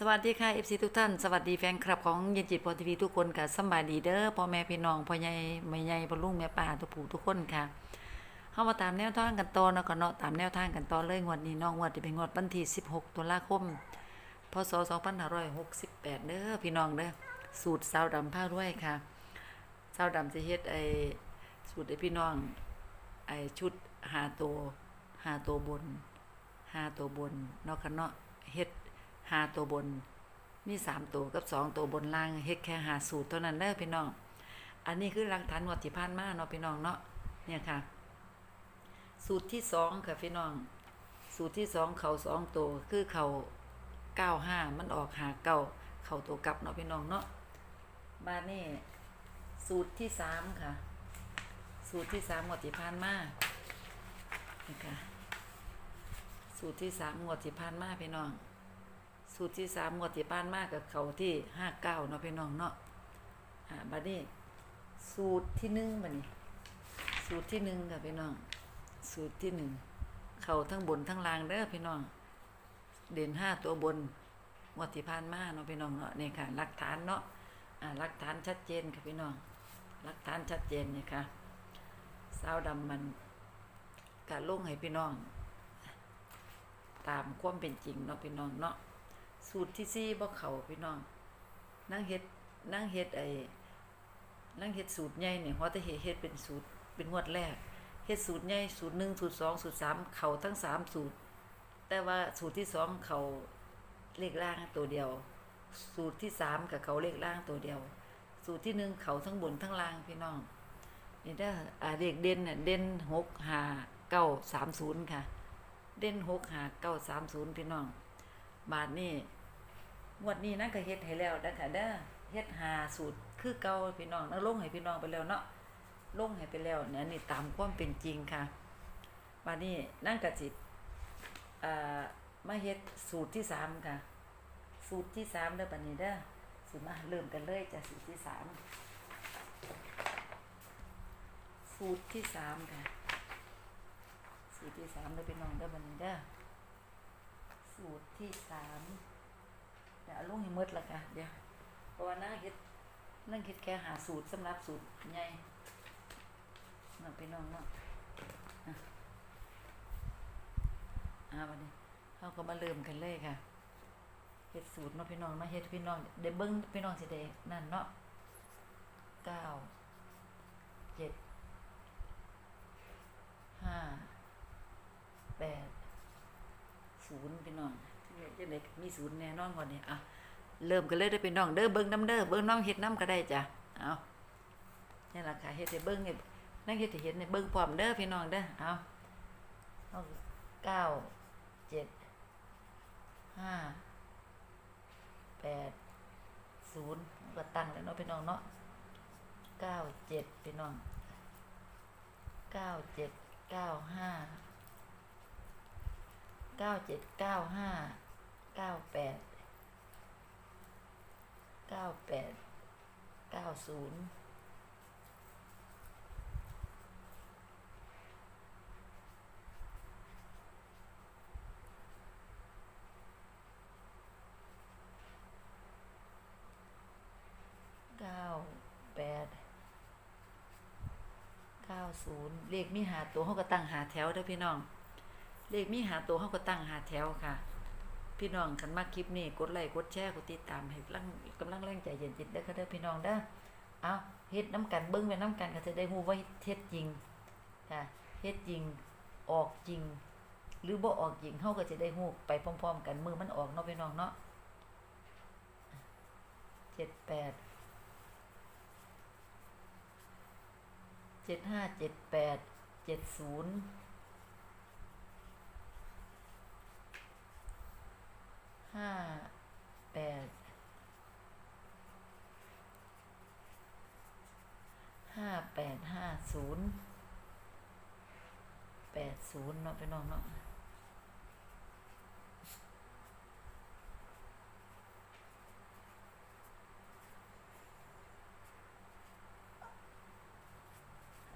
สวัสดีค่ะเอฟซีทุกท่าน สวัสดีแฟนคลับของเย็นจิตพอทีวีทุกคนค่ะสบายดีเด้อพ่อแม่พี่น้องพ่อใหญ่แม่ใหญ่พ่อลุงแม่ป้าทุกผู้ทุกคนค่ะเข้ามาตามแนวทางกันต่อเนาะก็เนาะตามแนวทางกันต่อเลยงวดนี้นาะงงวดที่เป็นงวดวันที่16ตุลาคมพศ2568เด้อพี่น้องเด้อสูตรสาวดำผ้าด้วยค่ะสาวดำสิเฮ็ดไอสูตรให้พี่น้องไอชุดหาตัวหาตัวบนหาตัวบนเนาะค่ะเนาะเฮ็ด หาตัวบน มีสามตัวกับสองตัวบนล่างเฮ็ดแค่หาสูตรเท่านั้นเด้อพี่น้อง อันนี้คือหลักฐานงวดที่ผ่านมาเนาะพี่น้องเนาะเนี่ยค่ะ สูตรที่สองค่ะพี่น้อง สูตรที่สองเขาสองตัวคือเขาเก้าห้ามันออกหาเก้าเขาตัวกลับเนาะพี่น้องเนาะบ้านนี่สูตรที่สามค่ะ สูตรที่สามงวดที่ผ่านมานี่ค่ะสูตรที่สามงวดที่ผ่านมาพี่น้อง สูตรที่สามงวดที่ผ่านมากกับเขาที่ห้าเก้าเนาะพี่น้องเนาะอ่าบัดนี้ สูตรที่หนึ่งบัดนี้ สูตรที่หนึ่งค่ะพี่น้อง สูตรที่หนึ่งเขาทั้งบนทั้งล่างเด้อพี่น้อง เด่นห้าตัวบนงวดที่ผ่านมาเนาะพี่น้องเนาะนี่ค่ะหลักฐานเนาะอ่าหลักฐานชัดเจนค่ะพี่น้องหลักฐานชัดเจนนี่ค่ะสาวดำมันกะลงให้พี่น้อง ตามความเป็นจริงเนาะพี่น้องเนาะ สูตรที่สี่บ่เขาพี่น้องนั่งเฮ็ดนั่งเฮ็ดไอ้นั่งเฮ็ดสูตรใหญ่เนี่ยเพราะแต่เฮ็ดเฮ็ดเป็นสูตรเป็นงวดแรกเฮ็ดสูตรใหญ่สูตรหนึ่งสูตรสองสูตรสามเขาทั้งสามสูตร แต่ว่าสูตรที่สองเขาเลขล่างตัวเดียว สูตรที่สามกับเขาเลขล่างตัวเดียว สูตรที่หนึ่งเขาทั้งบนทั้งล่างพี่น้องนี่เด้ออ่าเลขเด่นน่ะเด่นหกห้าเก้าสามศูนย์ค่ะ เด่นหกห้าเก้าสามศูนย์พี่น้อง บาทนี่งวดนี้นั่นก็เฮ็ดให้แล้วนะคะเด้อเฮ็ดหาสูตรคือเก่าพี่น้องนั่นลงให้พี่น้องไปแล้วเนาะลงให้ไปแล้วเนี่ยนี่ตามความเป็นจริงค่ะบาดนี้นั่นก็สิตอ่ามาเฮ็ดสูตรที่สามค่ะ สูตรที่สามเด้อบัดนี้เด้อสิมาเริ่มกันเลยจ้ะสูตรที่สามสูตรที่สามค่ะสูตรที่สามเด้อพี่น้องเด้อบัดนี้เด้อ สูตรที่สามเดี๋ยวเอาลงให้หมดละค่ะเดี๋ยวเพราะว่านั่งเฮ็ดนั่งเฮ็ดแค่หาสูตรสำหรับสูตรใหญ่เนาะพี่น้องเนาะอะอ่าวันนี้เราก็มาเริ่มกันเลยค่ะเฮ็ดสูตรเนาะพี่น้องเนาะเฮ็ดพี่น้องได้เบิ่งพี่น้องสิได้นั่นเนาะเก้าเจ็ดห้าแปด ศูนย์พี่น้องจังได๋มีศูนย์แน่นอนกว่านี้อะเริ่มกันเลยเด้พี่น้องเด้อเบิ่งน้ำเด้อเบิ่งน้องเฮ็ดน้ำก็ได้จ้ะเอานี่แหละค่ะเฮ็ดให้เบิ่งให้นั่งเฮ็ดให้เห็นให้เบิ่งพร้อมเด้อพี่น้องเด้อเอาเอาเก้าเจ็ดห้าแปดศูนย์ก็ตั้งแล้วเนาะพี่น้องเนาะเก้าเจ็ดพี่น้องเก้าเจ็ดเก้าห้า เก้าเจ็ดเก้าห้าเก้าแปดเก้าแปดเก้าศูนย์เก้าแปดเก้าศูนย์เลขมีหาตัวเขาก็ตั้งหาแถวเด้อพี่น้อง เลขมีหาตัวเขาก็ตั้งหาแถวค่ะ พี่น้องคันมาคลิปนี้กดไลค์กดแชร์กดติดตามให้กำลังกำลังแรงใจเย็นจิตเด้อค่ะเด้อพี่น้องเด้อเอาเฮ็ดน้ำกันเบิ่งไว้น้ำกันก็จะได้ฮู้ว่าเฮ็ดจริงค่ะเฮ็ดจริงออกจริง หรือบ่ออกจริงเฮาก็จะได้ฮู้ไปพร้อม ๆ กันมือมันออกเนาะพี่น้องเนาะเจ็ดแปดเจ็ดห้าเจ็ดแปดเจ็ดศูนย์ ห้าแปดห้าแปดห้าศูนย์แปดศูนย์เนาะไปน้องเนาะ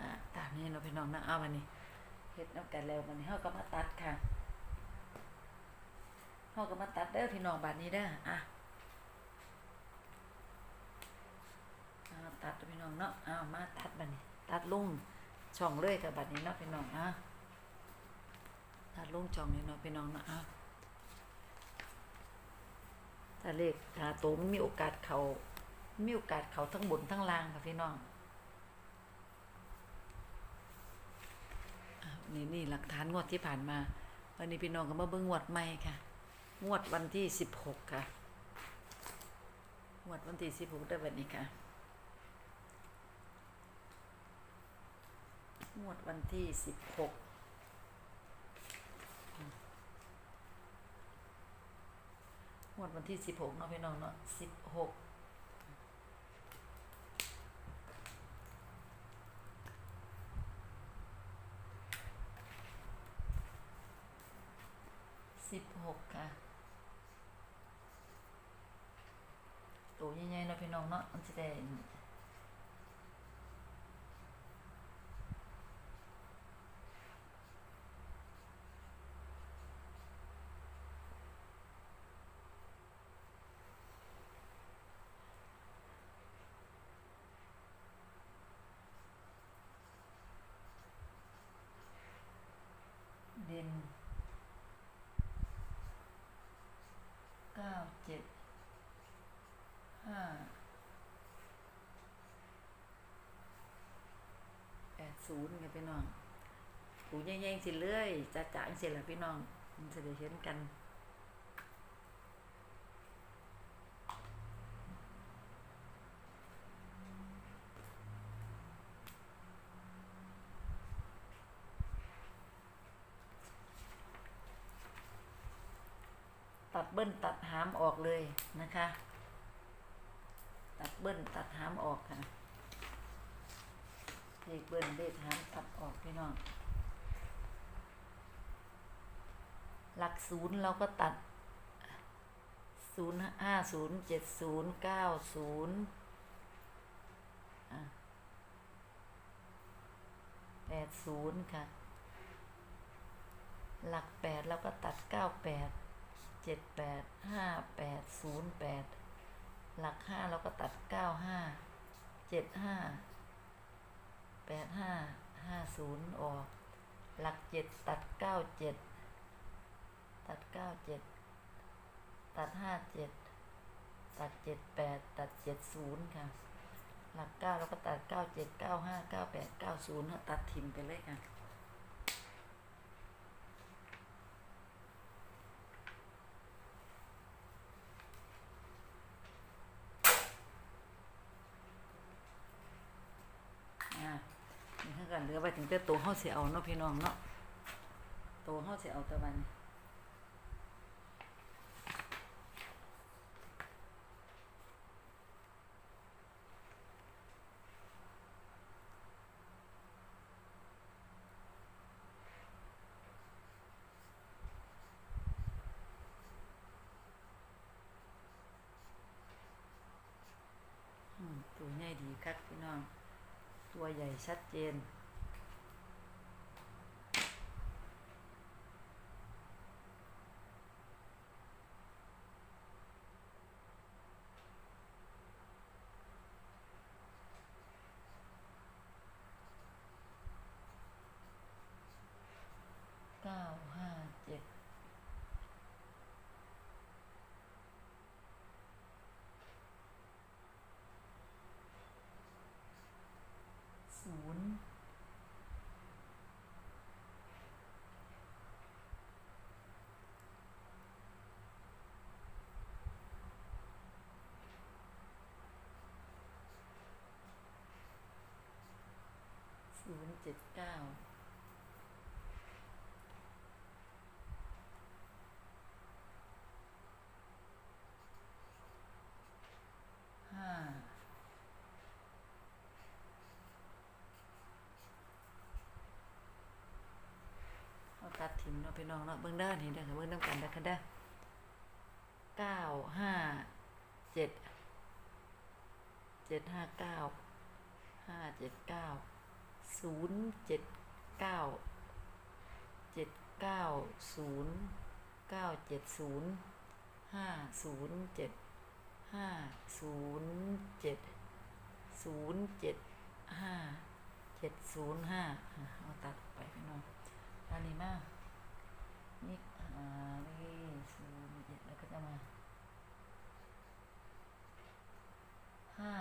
อะตามนี้เนาะพี่น้องนะเอาวันนี้เฮ็ดน้ำกันแล้ววันนี้เฮาก็มาตัดค่ะ เฮาาก็มาตัดเด้อพี่น้องบาดนี้เด้ออะอ่าตัดพี่น้องเนาะอ้าวมาตัดบัดนี้ ตัดลงช่องเลยกับบัดนี้เนาะพี่น้องอะตัดลงช่องนี้เนาะพี่น้องเนาะอะถ้าเลขหาโตวมันมีโอกาสเขามีโอกาสเขาทั้งบนทั้งล่างค่ะพี่น้องอะนี่นี่หลักฐานงวดที่ผ่านมา วันนี้พี่น้องก็มาเบิ่งงวดใหม่ค่ะ งวดวันที่สิบหกค่ะ งวดวันที่สิบหกได้วันนี้ค่ะ งวดวันที่สิบหกงวดวันที่สิบหกเนาะพี่น้องเนาะสิบหกสิบหกค่ะ ตัวใหญ่ๆเนาะพี่น้องเนาะมันจะได้ เด่นเก้าเจ็ดห้าแปดศูนย์ไง พี่น้องถูแย่งๆสิเรื่อยจะจ่างสิละพี่น้องมันจะได้เห็นกันตัดเบิ้ลตัดหามออกเลยนะคะ ตัดเบิ้ลตัดหามออกค่ะ เลขเบิ้ลเลขหามตัดออกพี่น้อง หลักศูนย์เราก็ตัดศูนย์ห้าศูนย์เจ็ดศูนย์เก้าศูนย์แปดศูนย์ค่ะ หลักแปดเราก็ตัดเก้าแปดเจ็ดแปดห้าแปดศูนย์แปดหลักห้าเราก็ตัดเก้าห้าเจ็ดห้า แปดห้าห้าศูนย์ออก หลักเจ็ดตัดเก้าเจ็ดตัดเก้าเจ็ดตัดห้าเจ็ดตัดเจ็ดแปดตัดเจ็ดศูนย์ค่ะ หลักเก้าเราก็ตัดเก้าเจ็ดเก้าห้าเก้าแปดเก้าศูนย์ตัดทิมไปเลยค่ะ อ่านี่ เหลือไปถึงแต่ตัวเฮาสิเอาเนาะพี่น้องเนาะตัวเฮาสิเอาตะวันอืมตัวใหญ่ดีคักพี่น้อง ตัวใหญ่ชัดเจน เก้าห้าเจ็ดศูนย์ ศูนย์เจ็ดเก้าห้าเอาตัดถิ่มเนาะพี่น้องเนาะเบื้องด้านนี่เด้ค่ะเบื้องน้ำกันเด้ค่ะเด้อเก้าห้าเจ็ดเจ็ดห้าเก้าห้าเจ็ดเก้า ศูนย์เจ็ดเก้าเจ็ดเก้าศูนย์เก้าเจ็ดศูนย์ห้าศูนย์เจ็ดห้าศูนย์เจ็ดศูนย์เจ็ดห้าเจ็ดศูนย์ห้าเอาตัดไปพี่น้องอันนี้มากนี่อ่านี่ศูนย์เจ็ดแล้วก็จะมาห้า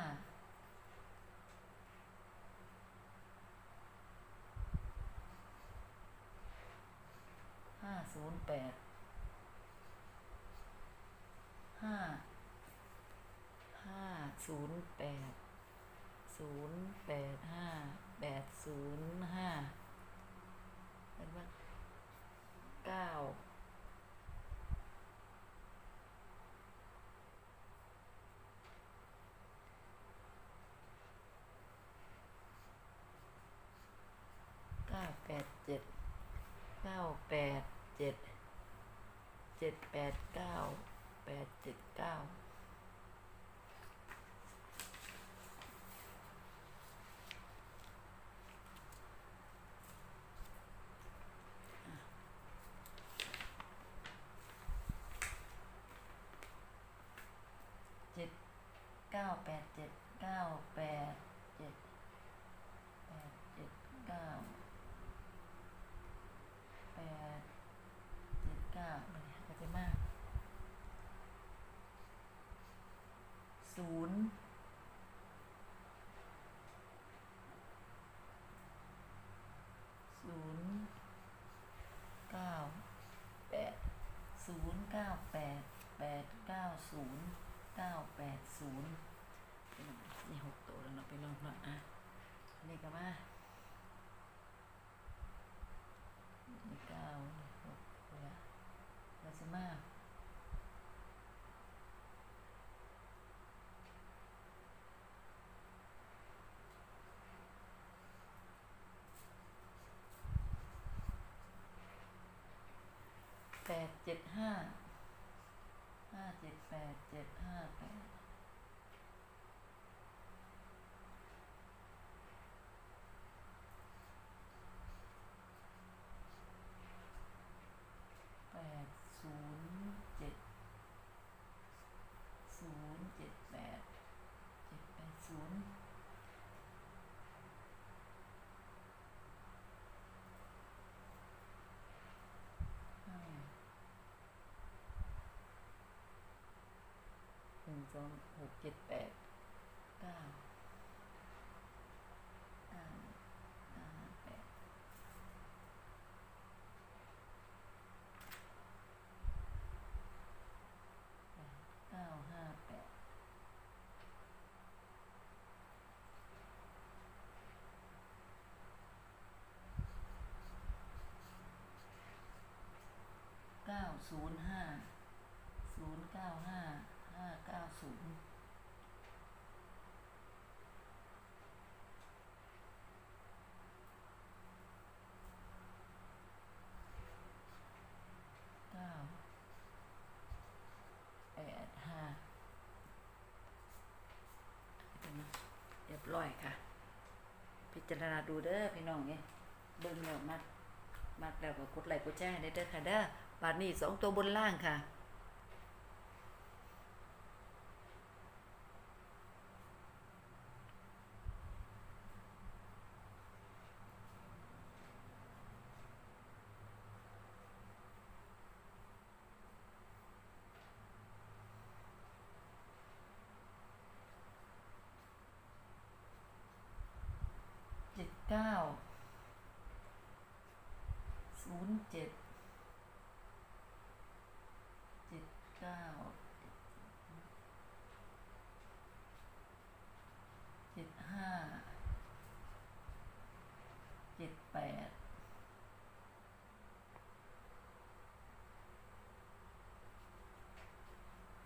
ห้าศูนย์แปดห้าห้าศูนย์แปดศูนย์ แปดห้าแปดศูนย์ห้าเห็นปะเก้าเก้าแปดเจ็ดเก้าแปดเจ็ดเจ็ดแปดเก้าแปดเจ็ดเก้า เจ็ด เก้าแปดเจ็ดเก้าแปดเจ็ดแปดเจ็ดเก้าแปดเจ็ดเก้าเนี่ยก็จะมากศูนย์ศูนย์เก้าแปดศูนย์เก้าแปดแปดเก้าศูนย์ เก้าแปดศูนย์นี่หกตัวแล้วเนาไปลองหน่อยอะอันนี่ก็มาเก้าหกแล้วแล้วจะมาแปดเจ็ดห้า ห้าเจ็ดแปดเจ็ดห้าแปดแปดศูนย์เจ็ดศูนย์เจ็ดแปดเจ็ดแปดศูนย์ห้า หนึ่ง สองหกเจ็ดแปดเก้าเก้าห้าแปดเก้าห้าแปดเก้าศูนย์ห้าศูนย์เก้าห้า ห้าเก้าศูนย์เก้าแปดห้าเรียบร้อยค่ะ พิจารณาดูเด้อพี่น้องเนี่ยเบิ่งแล้วมักมักแล้วก็กดไลค์กดแชร์ให้ได้เด้อค่ะเด้อบาทนี้สองตัวบนล่างค่ะ เจ็ดเก้า ศูนย์เจ็ดเจ็ดเก้าเจ็ดห้าเจ็ดแปด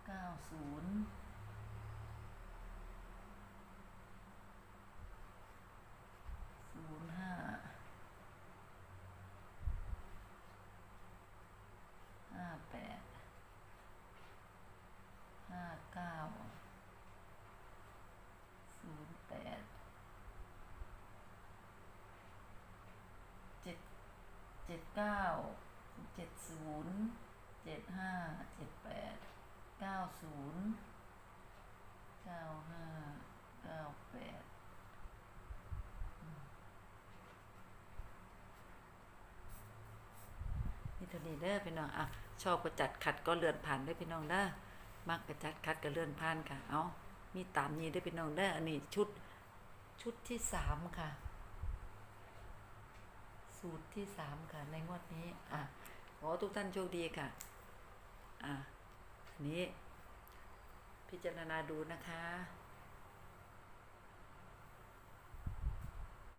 เก้าศูนย์ศูนย์ห้าห้าแปดห้าเก้าศูนย์แปดเจ็ด เจ็ดเก้าเจ็ดศูนย์เจ็ดห้าเจ็ดแปดเก้าศูนย์เก้าห้าเก้าแปดนี่เท่านี้เด้อพี่น้องอะชอบก็จัดขัดก็เลื่อนผ่านเด้พี่น้องเด้อมักก็จัดขัดก็เลื่อนผ่านค่ะ เอามีตามนี้เด้พี่น้องเด้ออันนี้ชุดชุดที่สามค่ะ สูตรที่สามค่ะ ในงวดนี้ อะ ขอทุกท่านโชคดีค่ะ อะอันนี้ พิจารณาดูนะคะ